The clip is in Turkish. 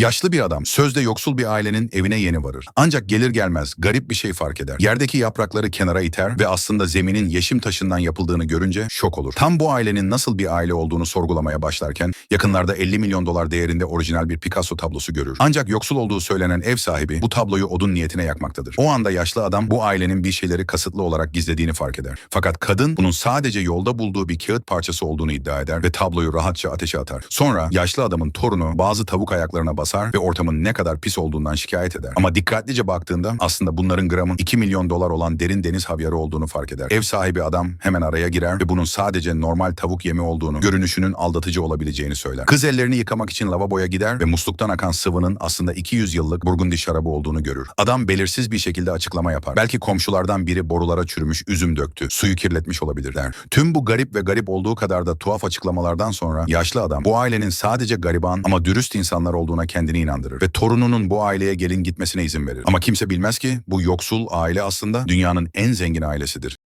Yaşlı bir adam sözde yoksul bir ailenin evine yeni varır. Ancak gelir gelmez garip bir şey fark eder. Yerdeki yaprakları kenara iter ve aslında zeminin yeşim taşından yapıldığını görünce şok olur. Tam bu ailenin nasıl bir aile olduğunu sorgulamaya başlarken yakınlarda 50 milyon dolar değerinde orijinal bir Picasso tablosu görür. Ancak yoksul olduğu söylenen ev sahibi bu tabloyu odun niyetine yakmaktadır. O anda yaşlı adam bu ailenin bir şeyleri kasıtlı olarak gizlediğini fark eder. Fakat kadın bunun sadece yolda bulduğu bir kağıt parçası olduğunu iddia eder ve tabloyu rahatça ateşe atar. Sonra yaşlı adamın torunu bazı tavuk ayaklarına basar ve ortamın ne kadar pis olduğundan şikayet eder. Ama dikkatlice baktığında aslında bunların gramın 2 milyon dolar olan derin deniz havyarı olduğunu fark eder. Ev sahibi adam hemen araya girer ve bunun sadece normal tavuk yemi olduğunu, görünüşünün aldatıcı olabileceğini söyler. Kız ellerini yıkamak için lavaboya gider ve musluktan akan sıvının aslında 200 yıllık burgundi şarabı olduğunu görür. Adam belirsiz bir şekilde açıklama yapar. Belki komşulardan biri borulara çürümüş üzüm döktü, suyu kirletmiş olabilir der. Tüm bu garip ve garip olduğu kadar da tuhaf açıklamalardan sonra yaşlı adam bu ailenin sadece gariban ama dürüst insanlar olduğuna kendini inandırır ve torununun bu aileye gelin gitmesine izin verir. Ama kimse bilmez ki bu yoksul aile aslında dünyanın en zengin ailesidir.